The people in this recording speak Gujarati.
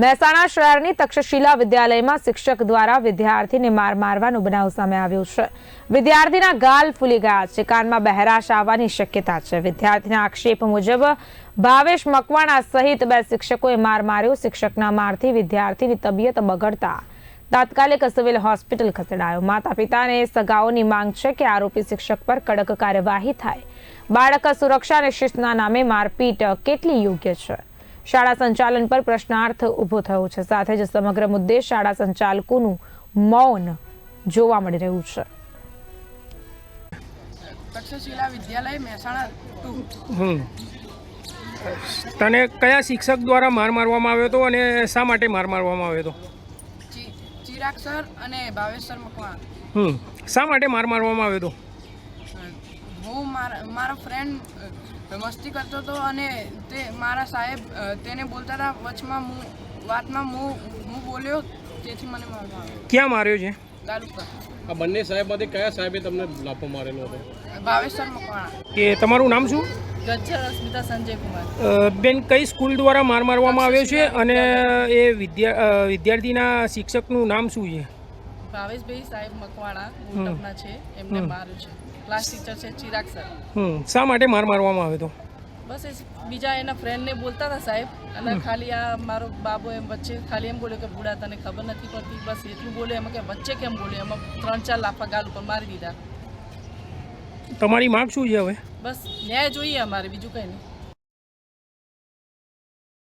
મહેસાણા શહેરની તક્ષશિલા વિદ્યાલયમાં શિક્ષક દ્વારા વિદ્યાર્થીને માર મારવાનો બનાવ સામે આવ્યો છે. વિદ્યાર્થીના ગાલ ફૂલી ગયા છે. કાનમાં બહેરાશ આવવાની શક્યતા છે. વિદ્યાર્થીના આક્ષેપ મુજબ ભાવેશ મકવાણા સહિત બે શિક્ષકોએ માર માર્યો. શિક્ષકના મારથી વિદ્યાર્થીની તબિયત બગડતા તાત્કાલિક સિવિલ હોસ્પિટલ ખસેડાયો. માતા પિતાને સગાઓની માંગ છે કે આરોપી શિક્ષક પર કડક કાર્યવાહી થાય. બાળક સુરક્ષા અને શિસ્તના નામે મારપીટ કેટલી યોગ્ય છે? શાળા સંચાલન પર પ્રશ્નાર્થ ઊભો થયો છે. સાથે જ સમગ્ર મુદ્દે શાળા સંચાલકોનું મૌન જોવા મળી રહ્યું છે. તક્ષશિલા વિદ્યાલય મહેસાણા તને કયા શિક્ષક દ્વારા માર મારવામાં આવ્યો હતો અને શા માટે માર મારવામાં આવ્યો હતો? ચિરાગ સર અને ભાવેશ સર મકવાણા. હમ. શા માટે માર મારવામાં આવ્યો હતો? મારા મારો ફ્રેન્ડ મસ્તી કરતો હતો અને તે મારા સાહેબ તેને બોલતા હતા વચમાં હું વાતમાં હું હું બોલ્યો તેથી મને મારવા આવ્યો ક્યાં માર્યો છે? ગાલ આ બંને સાહેબમાંથી કયા સાહેબે તમને લાફો મારેલો હતો? ભાવેશ સર મકવાણા. કે તમારું નામ શું? ગજ્જર અસ્મિતા સંજય કુમાર બેન કઈ સ્કૂલ દ્વારા માર મારવામાં આવ્યો છે? અને એ વિદ્યા વિદ્યાર્થીના શિક્ષકનું નામ શું છે? ભાવેશભાઈ સાહેબ મકવાણા મોટપના છે એમને માર્યું છે. ક્લાસ ટીચર છે ચિરાગ સર. હમ. શા માટે માર મારવામાં આવે તો? બસ એ બીજા એના ફ્રેન્ડને બોલતા હતા સાહેબ અને ખાલી આ મારો બાબો એમ વચ્ચે ખાલી એમ બોલ્યો કે બુડા તને ખબર નથી પડતી. બસ એટલું બોલે એમાં કે વચ્ચે કેમ બોલે? એમાં ત્રણ ચાર લાફા ગાલ ઉપર મારી દીધા. તમારી માંગ શું છે હવે? બસ ન્યાય જોઈએ અમારે બીજું કંઈ નહીં.